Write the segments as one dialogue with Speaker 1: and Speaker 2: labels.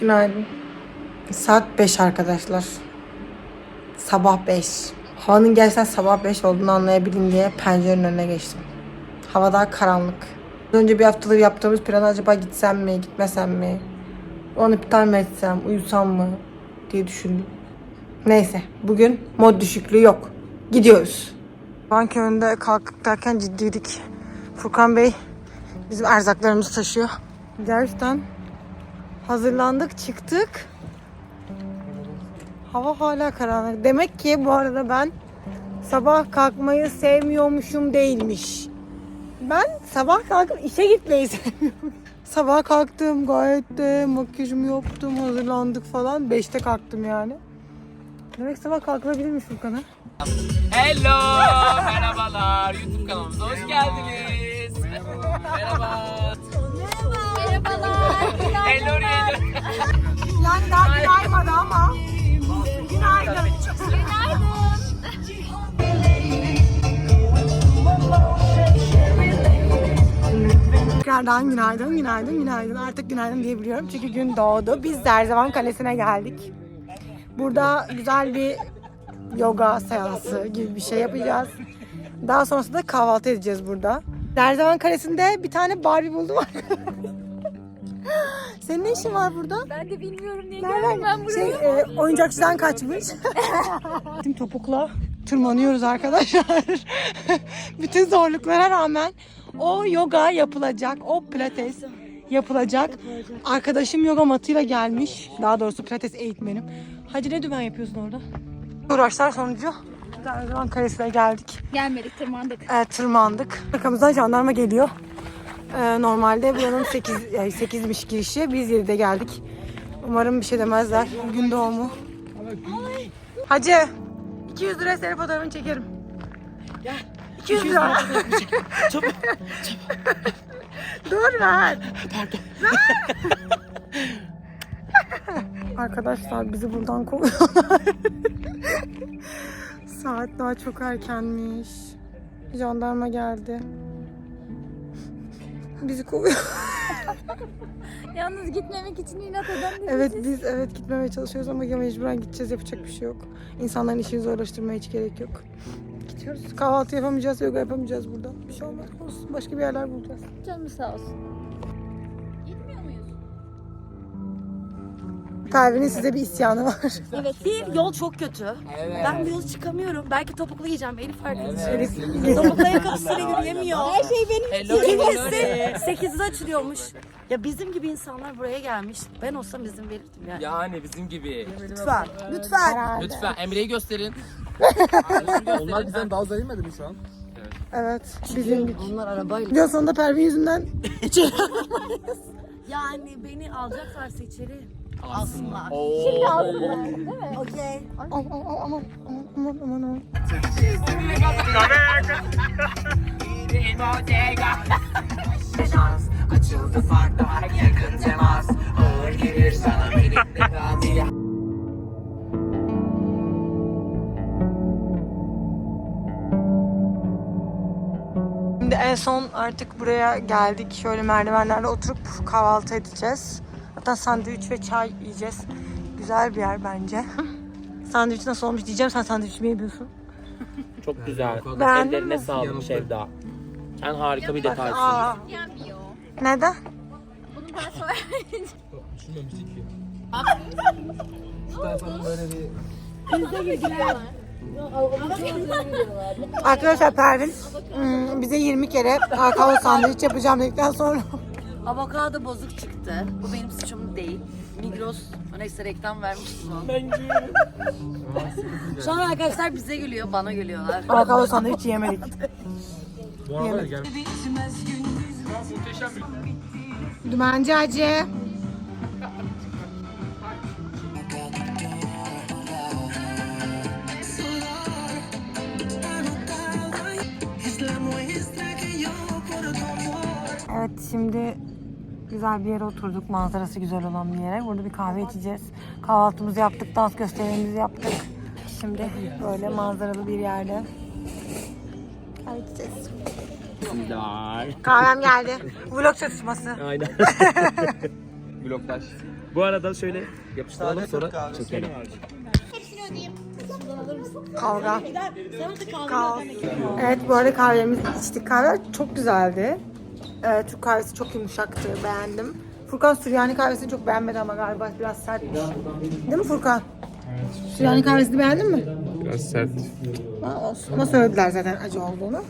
Speaker 1: Günaydın. Saat 5 arkadaşlar. Sabah 5. Havanın gerçekten sabah 5 olduğunu anlayabileyim diye pencerenin önüne geçtim. Hava daha karanlık. Önce bir haftadır yaptığımız plan acaba gitsem mi, gitmesem mi? Onu iptal mi etsem, uyusam mı diye düşündüm. Neyse, bugün mod düşüklüğü yok. Gidiyoruz. Banka önünde kalktık derken ciddiydik. Furkan Bey bizim erzaklarımızı taşıyor. Gerçekten hazırlandık, çıktık. Hava hala karanlık. Demek ki bu arada ben sabah kalkmayı sevmiyormuşum değilmiş. Ben sabah kalkıp işe gitmeyi sevmiyorum. Sabah kalktım gayet de makyajımı yaptım, hazırlandık falan. Beşte kalktım yani. Demek sabah kalkılabilirmiş Furkan'a.
Speaker 2: Hello, merhabalar. YouTube kanalımıza hoş geldiniz. Merhaba.
Speaker 3: Merhabalar.
Speaker 2: Hello.
Speaker 1: Yani daha gün aymadı ama. Günaydın.
Speaker 3: Günaydın.
Speaker 1: Tekrardan günaydın, günaydın, günaydın. Artık günaydın diyebiliyorum çünkü gün doğdu. Biz Zerzevan Kalesi'ne geldik. Burada güzel bir yoga seansı gibi bir şey yapacağız. Daha sonrasında kahvaltı edeceğiz burada. Zerzevan Kalesi'nde bir tane Barbie buldum. Senin ne işin var burada?
Speaker 3: Ben de bilmiyorum niye geldim ben buraya.
Speaker 1: Şey, e, oyuncakçıdan kaçmış. Şimdi topukla tırmanıyoruz arkadaşlar. Bütün zorluklara rağmen o yoga yapılacak, o pilates yapılacak. Arkadaşım yoga matıyla gelmiş. Daha doğrusu pilates eğitmenim. Hacı ne dümen yapıyorsun orada? Uğraşlar sonucu Derzevan Kalesi'ne geldik.
Speaker 3: Gelmedik tırmandık.
Speaker 1: E, tırmandık. Arkamızdan jandarma geliyor. E, normalde buranın 8 yani 8'miş girişi. Biz 7'de geldik. Umarım bir şey demezler. Gün doğumu. Hacı 200 lira senin fotoğrafını çekerim. Gel. 200 lira.
Speaker 2: Çabuk.
Speaker 1: Dur ver. Arkadaşlar bizi buradan kovuyorlar. Saat daha çok erkenmiş. Jandarma geldi. Bizi kovuyor.
Speaker 3: Yalnız gitmemek için inat eden de
Speaker 1: Evet biz evet gitmemeye çalışıyoruz ama ya mecburen gideceğiz yapacak bir şey yok. İnsanların işini zorlaştırmaya hiç gerek yok. Gidiyoruz. Kahvaltı yapamayacağız, yoga yapamayacağız burada. Bir şey olmaz. Olsun. Başka bir yerler bulacağız.
Speaker 3: canımız sağ olsun.
Speaker 1: Pervin'in size bir isyanı var.
Speaker 3: Evet.
Speaker 4: Bir yol çok kötü.
Speaker 2: Evet.
Speaker 4: Ben bu yolu çıkamıyorum. Belki topuklu yiyeceğim. Elif arkadaşım.
Speaker 1: Elif-
Speaker 4: Topuklu ayakkabısıyla yürüyemiyor.
Speaker 3: Her şey benim
Speaker 2: Hello,
Speaker 4: İkincisi 8'de açılıyormuş. Ya bizim gibi insanlar buraya gelmiş. Ben olsam izin verirdim yani.
Speaker 2: Yani bizim gibi.
Speaker 4: Lütfen. Lütfen.
Speaker 2: Lütfen Emre'yi gösterin.
Speaker 5: Onlar bizden daha inmedi mi şu an?
Speaker 1: Evet. Bizim
Speaker 4: Onlar arabayla.
Speaker 1: Biliyor sonunda Pervin yüzünden
Speaker 4: Yani beni alacaklarsa içeri
Speaker 2: Alsınlar. Oo.
Speaker 4: Okey.
Speaker 1: Aman aman aman aman aman.
Speaker 6: Açıldı farklar yakın temas Ağır gelir sana benimle tatil
Speaker 1: Şimdi en son artık buraya geldik. Şöyle merdivenlerle oturup kahvaltı edeceğiz. Hatta sandviç ve çay yiyeceğiz. Güzel bir yer bence. sandviç nasıl olmuş diyeceğim. Sen sandviç mi yemiyorsun?
Speaker 2: Çok güzel.
Speaker 1: Beğendin
Speaker 2: Ellerine
Speaker 1: mi?
Speaker 2: sağlık Şevda. En harika bir detaysın.
Speaker 1: Aa, neden?
Speaker 3: Bunu ben
Speaker 5: Düşünmemiştik ki. Böyle bir
Speaker 1: Arkadaşlar Pervin hmm, bize 20 kere kakao sandviç yapacağım dedikten sonra
Speaker 4: Avokado bozuk çıktı. Bu benim suçum değil. Migros neyse reklam vermiştim onu. Şu an arkadaşlar bize gülüyor, bana gülüyorlar.
Speaker 1: kakao sandviç yemedik.
Speaker 5: bu arabayla gel.
Speaker 1: Dümenci Hacı. Evet şimdi güzel bir yere oturduk. Manzarası güzel olan bir yere. Burada bir kahve içeceğiz. Kahvaltımızı yaptık, dans gösterimizi yaptık. Şimdi böyle manzaralı bir yerde kahve içeceğiz. Kahvem geldi. Vlog çatışması.
Speaker 2: Aynen.
Speaker 5: Bloktaş.
Speaker 2: Bu arada şöyle yapıştıralım sonra çekelim.
Speaker 1: Kavga. Kavga. Evet bu arada kahvemizi içtik. Kahve çok güzeldi. Ee, Türk kahvesi çok yumuşaktı. Beğendim. Furkan Süryani kahvesini çok beğenmedi ama galiba biraz sertmiş. Değil mi Furkan? Süryani kahvesini beğendin mi?
Speaker 5: Biraz sert.
Speaker 1: Ha, olsun. Ama söylediler zaten acı olduğunu.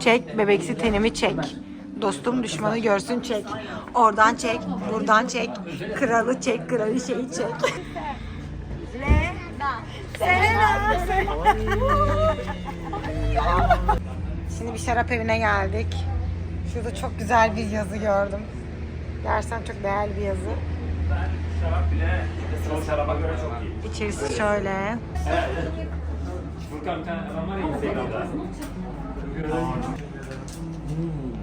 Speaker 1: Çek bebeksi tenimi çek. Dostum düşmanı görsün çek. Oradan çek, buradan çek. Kralı çek, kraliçeyi çek. Selena, Selena. Şimdi bir şarap evine geldik. Şurada çok güzel bir yazı gördüm. Gerçekten çok değerli bir yazı. İçerisi şöyle.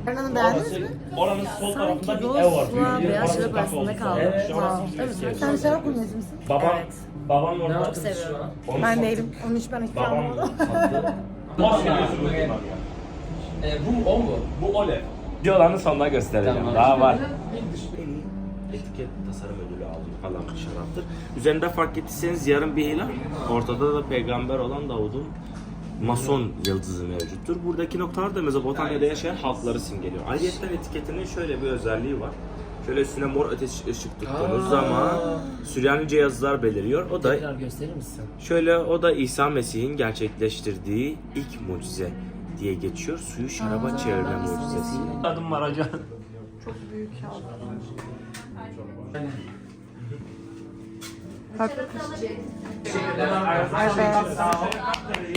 Speaker 1: Fırınını beğendiniz mi?
Speaker 7: Oranın sol tarafında bir ev var.
Speaker 4: beyaz şarap arasında kaldı.
Speaker 1: Sen şarap kuruyorsun musun?
Speaker 7: Babam, babam orada.
Speaker 4: Çok seviyorum.
Speaker 1: Ben değilim. Onun için ben hiç
Speaker 7: Geliyorsunuz.
Speaker 5: E, bu o mu?
Speaker 7: Bu Ole. Videolarını sonunda göstereceğim. Daha var. Etiket tasarım ödülü aldım falan bir şaraptır. Üzerinde fark ettiyseniz yarım bir hilal. Ortada da peygamber olan Davud'un Mason yıldızı mevcuttur. Buradaki noktalar da Mezopotamya'da yaşayan halkları simgeliyor. Ayrıca etiketinin şöyle bir özelliği var. Şöyle üstüne mor ateş ışık tuttuğunuz zaman Süryanice yazılar beliriyor. O da
Speaker 2: Tekrar gösterir misin?
Speaker 7: Şöyle o da İsa Mesih'in gerçekleştirdiği ilk mucize diye geçiyor. Suyu şaraba çevirme mucizesi. Adım var hocam.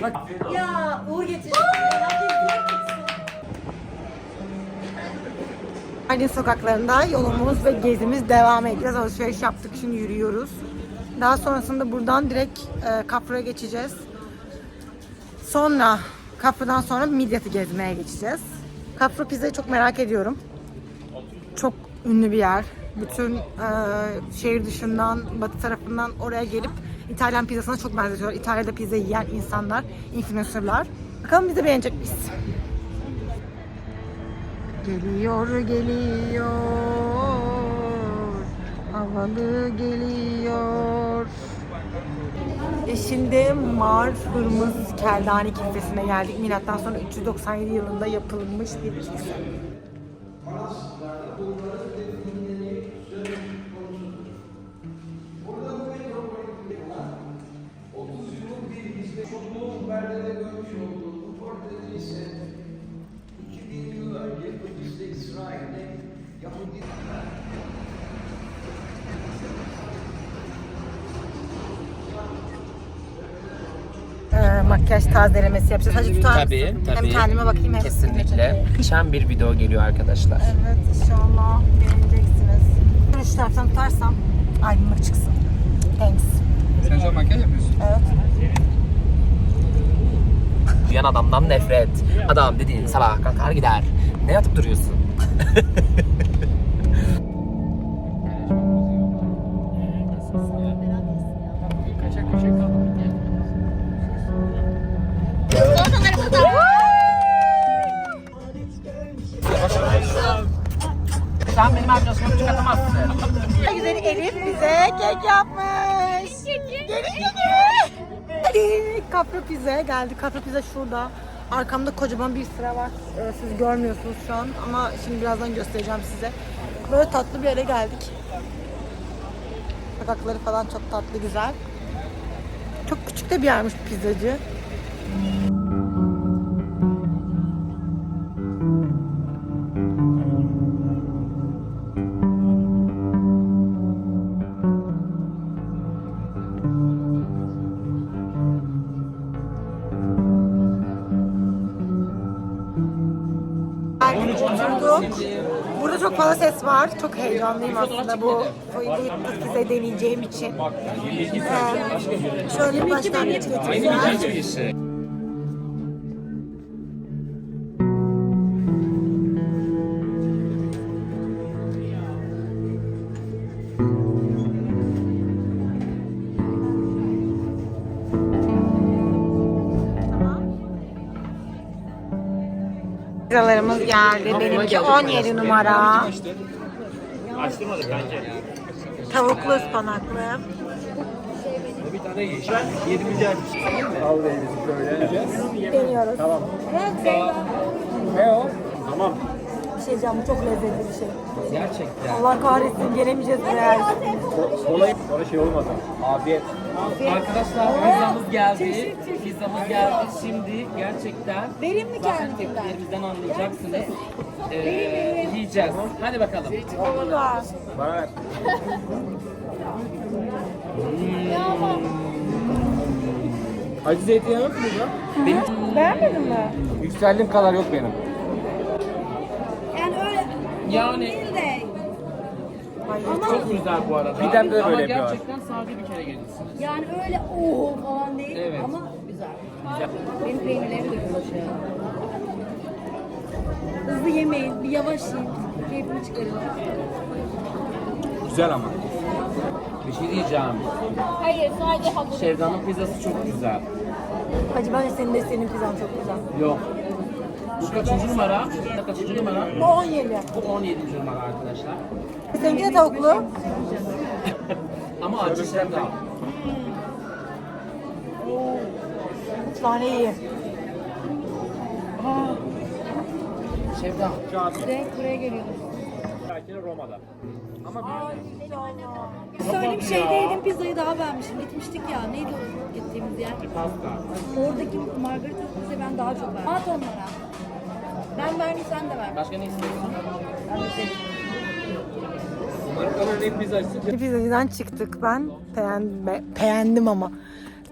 Speaker 1: Bak. Evet.
Speaker 4: Ya Uğur getirdi.
Speaker 1: Aydın sokaklarında yolumuz ve gezimiz devam ediyor. Alışveriş yaptık, şimdi yürüyoruz. Daha sonrasında buradan direkt e, Kafra'ya geçeceğiz. Sonra, Kafra'dan sonra Midyat'ı gezmeye geçeceğiz. Kafra pizzayı çok merak ediyorum. Çok ünlü bir yer. Bütün e, şehir dışından, batı tarafından oraya gelip İtalyan pizzasına çok benzetiyorlar. İtalya'da pizza yiyen insanlar, influencerlar. Bakalım bizi beğenecek miyiz? Geliyor, geliyor. Havalı geliyor. E şimdi Mar Hırmız Keldani Kilisesi'ne geldik. Milattan sonra 397 yılında yapılmış bir kilise. Tazelemesi yapacağız. Hadi tutar mısın?
Speaker 2: Tabii,
Speaker 1: Hem
Speaker 2: tabii.
Speaker 1: kendime bakayım hem
Speaker 2: Kesinlikle. Muhteşem bir video geliyor arkadaşlar.
Speaker 1: Evet inşallah beğeneceksiniz. Şöyle şu taraftan tutarsam aydınlık çıksın. Thanks.
Speaker 5: Sen şu an makyaj yapıyorsun.
Speaker 1: Evet.
Speaker 2: Duyan adamdan nefret. Adam dediğin sabah kalkar gider. Ne yatıp duruyorsun?
Speaker 1: Pizza'ya geldik. Kapra Pizza şurada. Arkamda kocaman bir sıra var. Ee, siz görmüyorsunuz şu an ama şimdi birazdan göstereceğim size. Böyle tatlı bir yere geldik. Sokakları falan çok tatlı, güzel. Çok küçük de bir yermiş pizzacı. Geldik, var. Çok heyecanlıyım aslında bu bu size deneyeceğim için. Ee, şöyle bir başlangıç Pizzalarımız geldi. Benimki 17 numara.
Speaker 7: Açtırmadık bence.
Speaker 1: Tavuklu ıspanaklı. Deniyoruz. Tamam.
Speaker 7: Tamam.
Speaker 1: Bir şey diyeceğim bu çok lezzetli bir şey. Gerçekten. Allah kahretsin gelemeyeceğiz buraya.
Speaker 7: Sonra şey olmadı. Afiyet.
Speaker 2: Arkadaşlar pizzamız geldi. Pizzamız geldi. Şimdi gerçekten Verin mi zaten tepkilerimizden anlayacaksınız. Ee, yiyeceğiz. Hadi bakalım.
Speaker 7: Bana ver. Acı zeytinyağı yok mu burada?
Speaker 1: Beğenmedin mi?
Speaker 5: Yükseldiğim kadar yok benim.
Speaker 3: Yani öyle
Speaker 2: Yani
Speaker 5: Çok güzel bu arada.
Speaker 7: Midemde de
Speaker 2: ama
Speaker 7: böyle yapıyorlar.
Speaker 2: gerçekten sadece bir kere gelirsiniz.
Speaker 3: yani öyle ooo falan değil
Speaker 2: Evet.
Speaker 3: ama güzel. Benim peynirlerim de güzel şey. Hızlı yemeyin, bir yavaş yiyin. Keyfini çıkarın.
Speaker 7: Güzel ama.
Speaker 2: Bir şey diyeceğim.
Speaker 3: Hayır, sadece hamur.
Speaker 2: Şevdan'ın pizzası çok güzel.
Speaker 1: Hacı bence senin de senin pizzan çok güzel.
Speaker 2: Yok. Bu kaçıncı numara? Bu kaçıncı numara?
Speaker 1: Bu 17.
Speaker 2: Bu 17. numara arkadaşlar.
Speaker 1: Seninki de tavuklu.
Speaker 2: Ama acı Şevdan.
Speaker 1: Üç tane iyi.
Speaker 2: Şevdan.
Speaker 3: Direkt buraya geliyoruz.
Speaker 7: Roma'da.
Speaker 3: Söyleyeyim şeydeydim pizzayı daha beğenmişim. Gitmiştik ya. Neydi o gittiğimiz yer?
Speaker 2: Pasta.
Speaker 3: Oradaki margarita pizzayı ben daha çok beğendim. At onlara. Ben verdim sen de ver.
Speaker 2: Başka ne istiyorsun?
Speaker 5: Markaların en pizza açsın.
Speaker 1: Pizzacıdan çıktık ben. Beğendim, be- beğendim ama.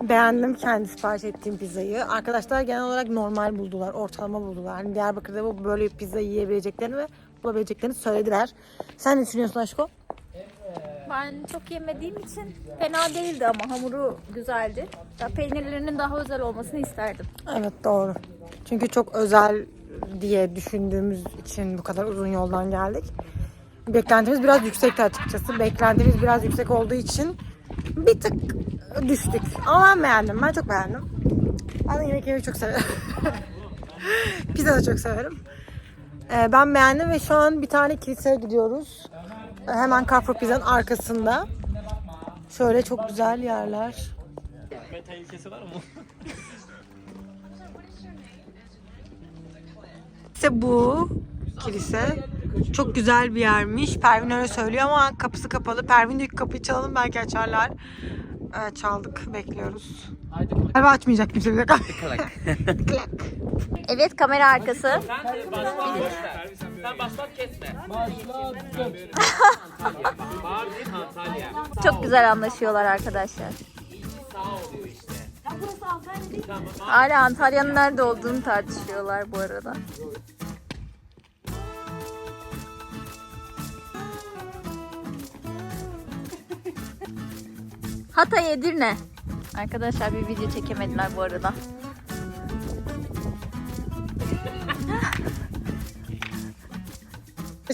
Speaker 1: Beğendim kendi sipariş ettiğim pizzayı. Arkadaşlar genel olarak normal buldular, ortalama buldular. Hani Diyarbakır'da bu böyle bir pizza yiyebileceklerini ve bulabileceklerini söylediler. Sen ne düşünüyorsun aşko?
Speaker 3: Ben çok yemediğim için fena değildi ama hamuru güzeldi. Ya peynirlerinin daha özel olmasını isterdim.
Speaker 1: Evet doğru. Çünkü çok özel diye düşündüğümüz için bu kadar uzun yoldan geldik. Beklentimiz biraz yüksekti açıkçası. Beklentimiz biraz yüksek olduğu için bir tık düştük. Ama ben beğendim. Ben çok beğendim. Ben yemeyi çok severim. Pizza da çok severim. Ee, ben beğendim ve şu an bir tane kiliseye gidiyoruz. Ee, Hemen Carrefour Pizza'nın arkasında. Şöyle çok güzel yerler. İşte bu kilise. Çok güzel bir yermiş. Pervin öyle söylüyor ama kapısı kapalı. Pervin diyor kapıyı çalalım belki açarlar. Evet, çaldık. Bekliyoruz. Galiba açmayacak kimse bize. Klak.
Speaker 3: Evet kamera arkası.
Speaker 2: Sen. Sen kesme. Mardin, Antalya.
Speaker 3: Çok güzel anlaşıyorlar arkadaşlar. Hala Antalya'nın nerede olduğunu tartışıyorlar bu arada. Hatay Edirne. Arkadaşlar bir video çekemediler bu arada.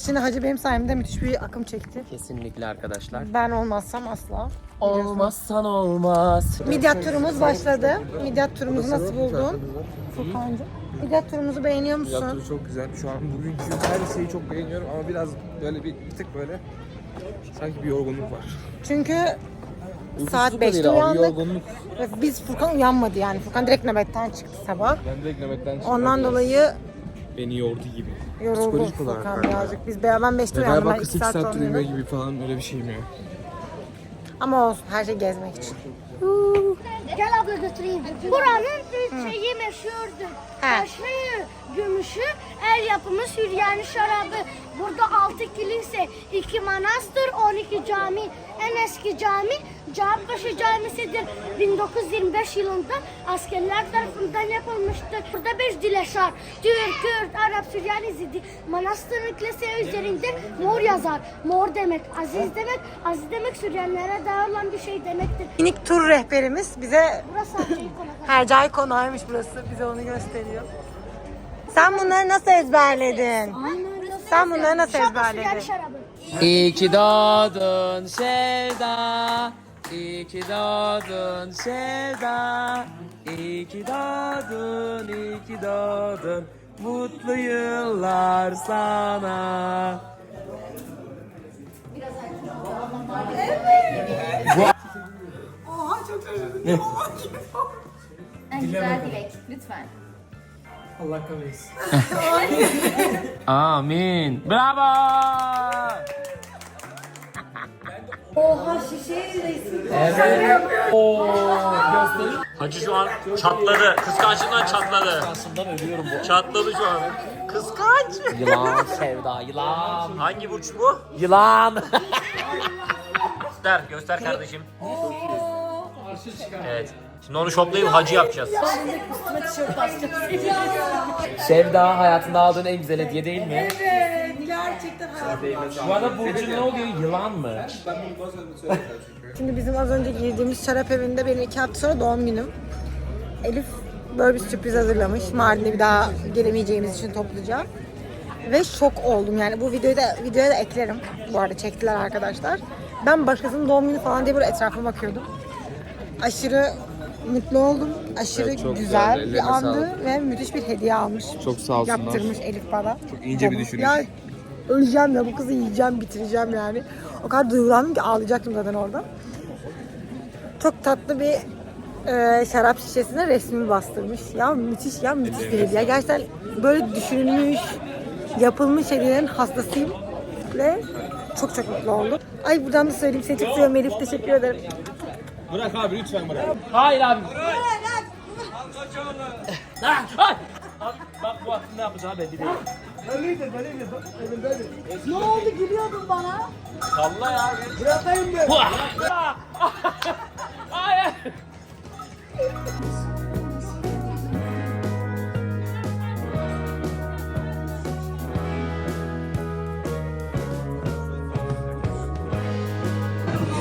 Speaker 1: Şimdi Hacı benim sayemde müthiş bir akım çekti.
Speaker 2: Kesinlikle arkadaşlar.
Speaker 1: Ben olmazsam asla.
Speaker 2: Olmazsan olmaz.
Speaker 1: Midyat turumuz başladı. Midyat turumuzu nasıl buldun? Furkan'cığım. Midyat turumuzu beğeniyor musun?
Speaker 5: Yaptığı çok güzel. Şu an bugünkü her şeyi çok beğeniyorum ama biraz böyle bir, bir tık böyle sanki bir yorgunluk var.
Speaker 1: Çünkü saat
Speaker 5: Uykusuzluk da
Speaker 1: 5'te
Speaker 5: değil abi,
Speaker 1: uyandık.
Speaker 5: Yorgunluk.
Speaker 1: Ve biz Furkan uyanmadı yani. Furkan direkt nöbetten çıktı sabah.
Speaker 5: Ben direkt nöbetten çıktım.
Speaker 1: Ondan dolayı
Speaker 5: beni yordu gibi.
Speaker 1: yoruldu
Speaker 5: Psikolojik olarak
Speaker 1: Furkan
Speaker 5: galiba.
Speaker 1: birazcık. Biz ben 5'te
Speaker 5: Ve
Speaker 1: uyandım.
Speaker 5: galiba
Speaker 1: Ben 2
Speaker 5: 48
Speaker 1: saat
Speaker 5: saat
Speaker 1: sonra
Speaker 5: uyumuyor
Speaker 1: uyudum.
Speaker 5: gibi falan öyle bir şeyim ya.
Speaker 1: Ama olsun her şey gezmek için.
Speaker 8: Gel abla götüreyim. Buranın bir şeyi meşhurdur.
Speaker 1: He.
Speaker 8: Taşı, gümüşü, el yapımı Süryani şarabı. Burada 6 kilise, 2 manastır, 12 cami. En eski cami Cağatbaşı Camisi'dir. 1925 yılında askerler tarafından yapılmıştır. Burada 5 dil yaşar. Türk, Kürt, Arap, Süryani, Zidi. Manastırın kilise üzerinde mor yazar. Mor demek, aziz demek. Aziz demek Süryanilere dağılan bir şey demektir.
Speaker 1: Minik tur rehberimiz bize
Speaker 8: Burası.
Speaker 1: Hercai konağıymış burası. Bize onu gösteriyor. Sen bunları nasıl ezberledin? Sen bunları nasıl ezberledin?
Speaker 2: İyi ki doğdun Sevda. İyi ki doğdun Sevda. İyi ki doğdun, iyi ki doğdun. Mutlu yıllar sana.
Speaker 3: En güzel dilek lütfen.
Speaker 2: Amin. Bravo.
Speaker 7: Hacı şu an çatladı. Kıskançlığından çatladı.
Speaker 2: Aslında ölüyorum bu.
Speaker 7: Çatladı şu an. Kıskanç.
Speaker 2: Yılan sevda yılan.
Speaker 7: Hangi burç bu?
Speaker 2: Yılan.
Speaker 7: Göster, göster kardeşim. Evet. Şimdi onu şoplayıp hacı yapacağız.
Speaker 2: Sevda hayatında aldığın en güzel hediye değil mi?
Speaker 1: Evet gerçekten hayatım.
Speaker 2: Bu arada Burcu ne oluyor? Yılan mı?
Speaker 1: Şimdi bizim az önce girdiğimiz şarap evinde benim iki hafta sonra doğum günüm. Elif böyle bir sürpriz hazırlamış. Mardin'e bir daha gelemeyeceğimiz için toplayacağım. Ve şok oldum yani bu videoyu da videoya da eklerim. Bu arada çektiler arkadaşlar. Ben başkasının doğum günü falan diye böyle etrafıma bakıyordum. Aşırı mutlu oldum. Aşırı
Speaker 5: Evet, çok
Speaker 1: güzel,
Speaker 5: güzel.
Speaker 1: bir andı
Speaker 5: sağlık.
Speaker 1: ve müthiş bir hediye almış.
Speaker 5: Çok sağ olsunlar.
Speaker 1: Yaptırmış Elif bana.
Speaker 5: Çok ince bir düşünüş.
Speaker 1: Ya öleceğim ya bu kızı yiyeceğim, bitireceğim yani. O kadar duygulandım ki ağlayacaktım zaten orada. Çok tatlı bir e, şarap şişesine resmimi bastırmış. Ya müthiş ya müthiş bir hediye. Gerçekten böyle düşünülmüş, yapılmış hediyelerin hastasıyım. Ve çok çok mutlu oldum. Ay buradan da söyleyeyim seni çok seviyorum Elif. Teşekkür ederim.
Speaker 5: Bırak abi lütfen bırak.
Speaker 2: Hayır abi. Ah, ay! Abi, Bak bu aklında ne yapacağı belli değil.
Speaker 1: Ne oldu gülüyordun bana?
Speaker 2: Salla ya. Bırakayım ben. Hayır.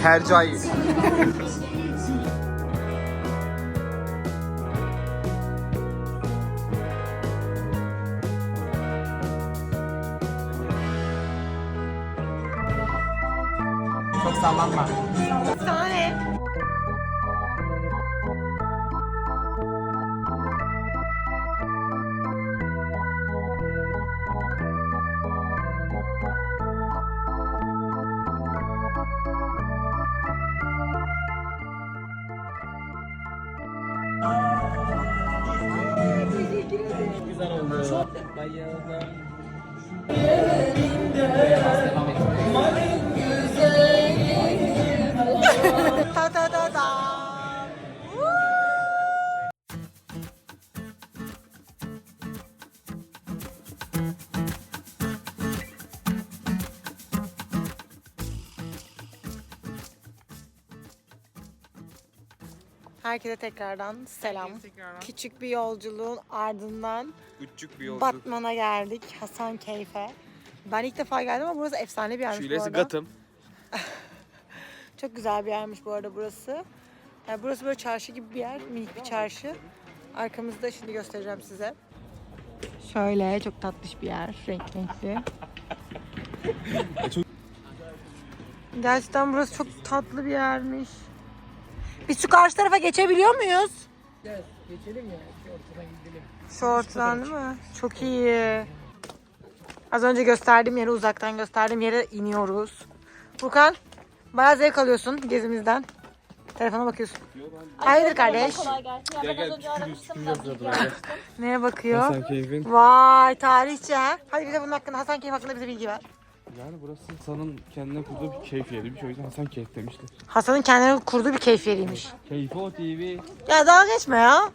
Speaker 5: Hercai.
Speaker 2: 熟手啦
Speaker 1: 嘛。熟手嘞。Herkese tekrardan selam. Küçük bir yolculuğun ardından
Speaker 5: Küçük bir yolculuk.
Speaker 1: Batman'a geldik. Hasan Keyfe. Ben ilk defa geldim ama burası efsane bir yermiş bu
Speaker 5: Şöylesi
Speaker 1: arada.
Speaker 5: Gatım.
Speaker 1: Çok güzel bir yermiş bu arada burası. Yani burası böyle çarşı gibi bir yer. Minik bir çarşı. Arkamızda şimdi göstereceğim size. Şöyle çok tatlış bir yer. Renk renkli. Gerçekten burası çok tatlı bir yermiş. Biz şu karşı tarafa geçebiliyor muyuz?
Speaker 2: Geçelim ya. Şu ortadan gidelim.
Speaker 1: Şu ortadan değil mi? Çok iyi. Az önce gösterdiğim yere uzaktan gösterdiğim yere iniyoruz. Furkan bayağı zevk alıyorsun gezimizden. Telefona bakıyorsun. Hayırdır kardeş?
Speaker 3: Kolay gelsin. Ya ben az önce aramıştım da bilgi almıştım.
Speaker 1: Neye bakıyor?
Speaker 5: Hasan Keyif'in.
Speaker 1: Vay tarihçi ha. Hadi bize bunun hakkında Hasan Keyif hakkında bize bilgi ver.
Speaker 5: Yani burası Hasan'ın kendine kurduğu bir keyif yeriymiş. O yüzden Hasan Keyif demişler.
Speaker 1: Hasan'ın kendine kurduğu bir keyif yeriymiş.
Speaker 5: Keyfo TV.
Speaker 1: Ya daha geçme ya.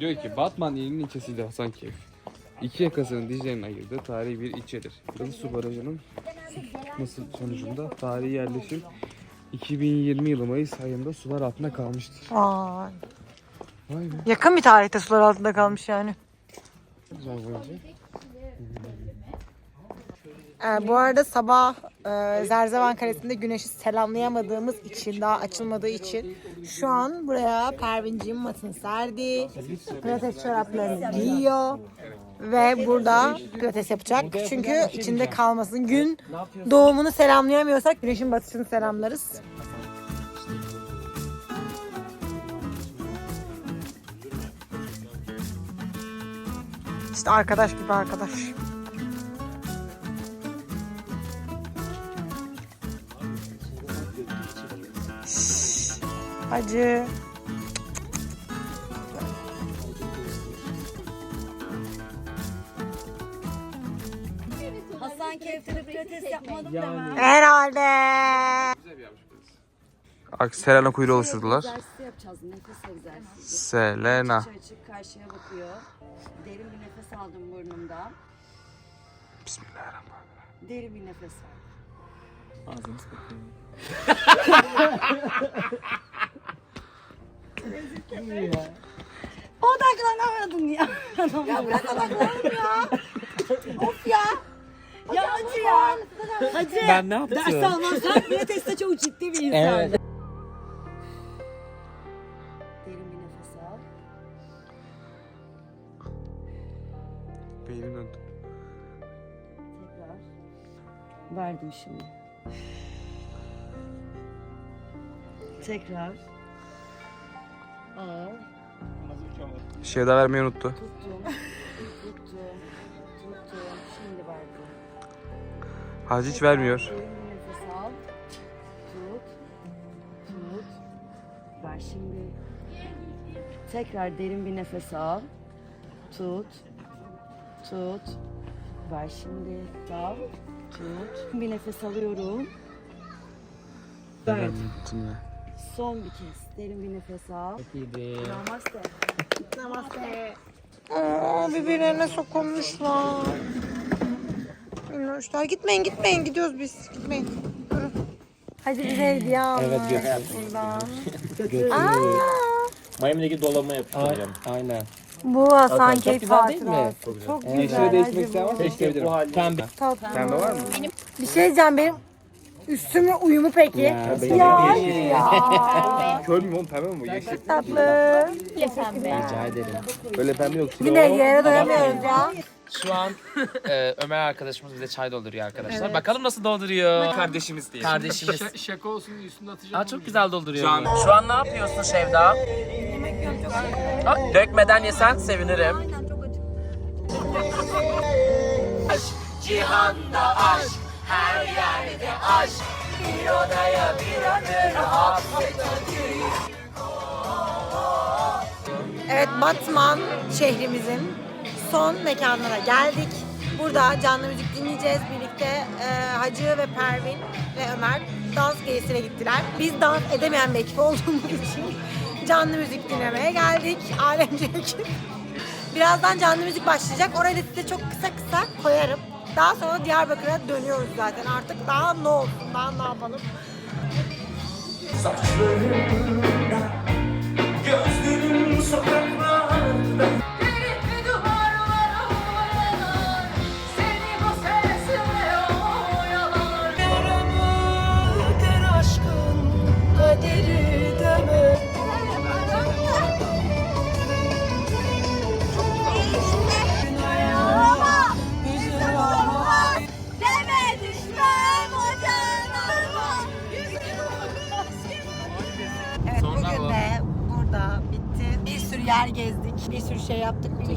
Speaker 5: Diyor ki Batman ilinin ilçesidir Hasan Keyif. İki yakasının Dicle'nin ayırdığı tarihi bir ilçedir. Burası su barajının su tutması sonucunda tarihi yerleşim 2020 yılı Mayıs ayında sular altında kalmıştır.
Speaker 1: Vay.
Speaker 5: Vay be.
Speaker 1: Yakın bir tarihte sular altında kalmış yani.
Speaker 5: Güzel boyunca.
Speaker 1: Ee, bu arada sabah e, Zerzevan Kalesi'nde güneşi selamlayamadığımız için, daha açılmadığı için şu an buraya Pervinciğim matını serdi. Pilates çoraplarını giyiyor. Ve burada pilates yapacak. Çünkü içinde kalmasın. Gün doğumunu selamlayamıyorsak güneşin batışını selamlarız. İşte arkadaş gibi arkadaş. Hacı.
Speaker 4: Hasan Keyif'te pilates yapmadım deme.
Speaker 1: Herhalde.
Speaker 5: Selena kuyruğu oluşturdular.
Speaker 4: Egzersizi yapacağız. Nefes egzersizi.
Speaker 5: Selena.
Speaker 4: Açık açık karşıya bakıyor. Derin bir nefes aldım burnumdan.
Speaker 5: Bismillahirrahmanirrahim.
Speaker 4: Derin bir nefes al. Odaklanamadım ya. ya bırak odaklanalım ya. of ya. Ya hacı ya. Hacı.
Speaker 2: Ben ne yaptım?
Speaker 4: Ders almazsan pilateste çok ciddi bir insan.
Speaker 2: Evet.
Speaker 4: Derin bir nefes al.
Speaker 5: Beynim döndü.
Speaker 4: Tekrar. Verdim şimdi. Tekrar.
Speaker 5: Şey daha vermeyi unuttu.
Speaker 4: Tuttum. Tuttum. Tuttum. Şimdi verdim.
Speaker 5: Hacı hiç vermiyor.
Speaker 4: Derin bir nefes al. Tut. Tut. Ver şimdi. Tekrar derin bir nefes al. Tut. Tut. Ver şimdi. Al. Tut. Bir nefes alıyorum.
Speaker 5: Ya.
Speaker 4: Son bir kez. Derin bir nefes al. Namaste.
Speaker 1: Aa, birbirlerine sokulmuşlar. Minnoşlar gitmeyin gitmeyin gidiyoruz biz gitmeyin. Durun. Hadi bize hediye aldı. Evet Buradan.
Speaker 7: Miami'deki dolama yapacağım.
Speaker 2: Aynen.
Speaker 1: Bu Hasan Keyif
Speaker 2: güzel değil mi?
Speaker 1: Çok güzel.
Speaker 5: Yeşile değişmek isteyen var mı?
Speaker 2: Teşekkür bu halde. Pembe.
Speaker 1: Tatlı.
Speaker 5: Pembe var mı?
Speaker 1: Bir şey diyeceğim benim üstümle uyumu peki. Ya, ya.
Speaker 5: Kör müyüm oğlum pembe mi bu? Yeşil.
Speaker 1: Tatlı.
Speaker 2: Rica ederim.
Speaker 5: Öyle pembe yok.
Speaker 1: Yine yere doyamıyoruz ya.
Speaker 2: Şu an e, Ömer arkadaşımız bize çay dolduruyor arkadaşlar. Bakalım nasıl dolduruyor.
Speaker 5: Kardeşimiz diye.
Speaker 2: Kardeşimiz.
Speaker 9: Şaka olsun üstünde atacağım.
Speaker 2: Aa, çok güzel dolduruyor. Şu an, ne yapıyorsun Şevda? Aa, dökmeden yesen sevinirim.
Speaker 1: Evet Batman şehrimizin son mekanına geldik. Burada canlı müzik dinleyeceğiz birlikte. Ee, Hacı ve Pervin ve Ömer dans gezisine gittiler. Biz dans edemeyen bir ekip olduğumuz için canlı müzik dinlemeye geldik. Alemce ekip. Birazdan canlı müzik başlayacak. Orayı da size çok kısa kısa koyarım. Daha sonra Diyarbakır'a dönüyoruz zaten artık. Daha ne olsun, daha ne yapalım.
Speaker 6: Gözlerim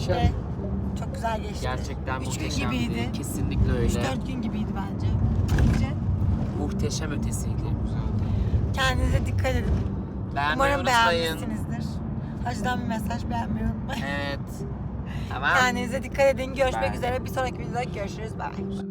Speaker 1: yaptık birlikte. Çok güzel geçti.
Speaker 2: Gerçekten
Speaker 1: Üç gün
Speaker 2: muhteşemdi.
Speaker 1: gibiydi.
Speaker 2: Kesinlikle öyle.
Speaker 1: 3-4 gün gibiydi bence. Bence.
Speaker 2: Muhteşem ötesiydi.
Speaker 1: Kendinize dikkat edin.
Speaker 2: Beğenmeyi
Speaker 1: Umarım
Speaker 2: unutmayın.
Speaker 1: beğenmişsinizdir. Hacıdan bir mesaj beğenmeyi unutmayın.
Speaker 2: Evet. Tamam.
Speaker 1: Kendinize dikkat edin. Görüşmek
Speaker 2: Bye.
Speaker 1: üzere. Bir sonraki videoda görüşürüz. Bye.